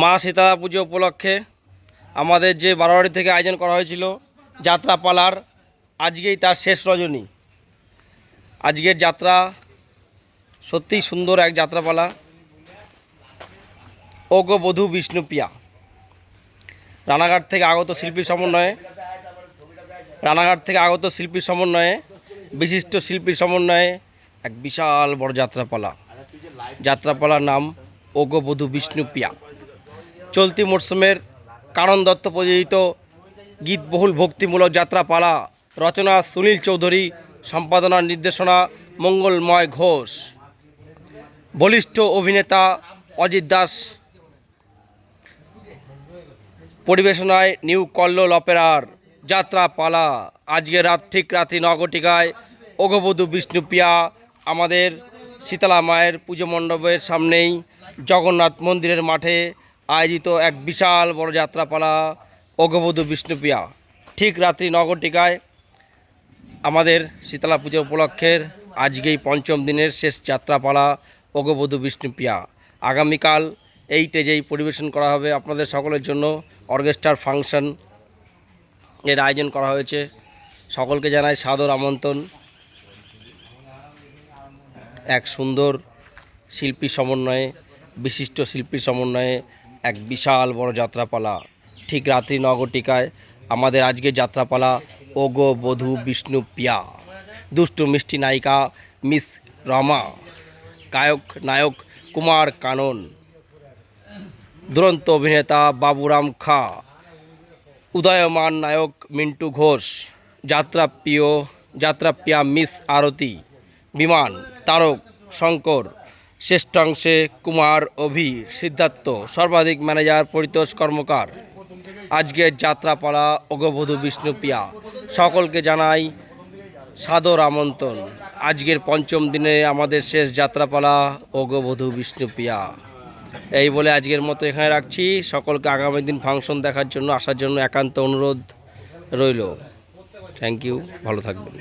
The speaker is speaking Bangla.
মা সীতারা পুজো উপলক্ষে আমাদের যে বারোয়ারি থেকে আয়োজন করা হয়েছিল, যাত্রাপালার, আজকেই তার শেষ রজনী। আজকের যাত্রা সত্যিই সুন্দর এক যাত্রাপালা। ওগো বধূ বিষ্ণুপ্রিয়া রানাঘাট থেকে আগত শিল্পীর সমন্বয়ে, রানাঘাট থেকে আগত শিল্পীর সমন্বয়ে, বিশিষ্ট শিল্পীর সমন্বয়ে এক বিশাল বড় যাত্রাপালা। যাত্রাপালার নাম ওগো বধূ বিষ্ণুপ্রিয়া চলতি মরশুমের কারণ দত্ত প্রযোজিত গীতবহুল ভক্তিমূলক যাত্রাপালা রচনা সুনীল চৌধুরী সম্পাদনা নির্দেশনা মঙ্গলময় ঘোষ। বলিষ্ঠ অভিনেতা অজিত দাস পরিবেশনায় নিউ কল্লোল অপেরার যাত্রা পালা আজকে রাত ঠিক রাত্রি নগটিকায় ওগবধূ বিষ্ণুপ্রিয়া আমাদের শীতলা মায়ের পুজো মণ্ডপের সামনেই জগন্নাথ মন্দিরের মাঠে আয়োজিত এক বিশাল বড় যাত্রাপালা ওগবধূ বিষ্ণুপ্রিয়া। ঠিক রাত্রি নগটিকায় আমাদের শীতলা পুজো উপলক্ষের আজকেই পঞ্চম দিনের শেষ যাত্রাপালা অগবধূ বিষ্ণুপ্রিয়া। আগামীকাল এই স্টেজেই পরিবেশন করা হবে আপনাদের সকলের জন্য অর্কেস্ট্রার ফাংশন। এর আয়োজন করা হয়েছে। সকলকে জানাই সাদর আমন্ত্রণ। এক সুন্দর শিল্পী সমন্বয়ে, বিশিষ্ট শিল্পী সমন্বয়ে এক বিশাল বড় যাত্রাপালা। ঠিক রাত্রি নগটিকায় আমাদের আজকে যাত্রাপালা ওগো বধূ বিষ্ণু পিয়া। দুষ্টু মিষ্টি নায়িকা মিস রমা। গায়ক নায়ক কুমার কানন। দুরন্ত অভিনেতা বাবুরাম খা। উদয়মান নায়ক মিন্টু ঘোষ। যাত্রাপ্রিয়, যাত্রাপ্রিয়া মিস আরতি। বিমান। তারক, শঙ্কর, শ্রেষ্ঠাংশে কুমার, অভি, সিদ্ধার্থ, সর্বাধিক ম্যানেজার, পরিতোষ কর্মকার। আজকের যাত্রাপালা, অগবধূ বিষ্ণুপ্রিয়া সকলকে জানাই সাদর আমন্ত্রণ। আজকের পঞ্চম দিনে আমাদের শেষ যাত্রাপালা, অগবধূ বিষ্ণুপ্রিয়া এই বলে আজকের মতো এখানে রাখছি। সকলকে আগামী দিন ফাংশন দেখার জন্য, আসার জন্য একান্ত অনুরোধ রইল। থ্যাংক ইউ ভালো থাকবেন।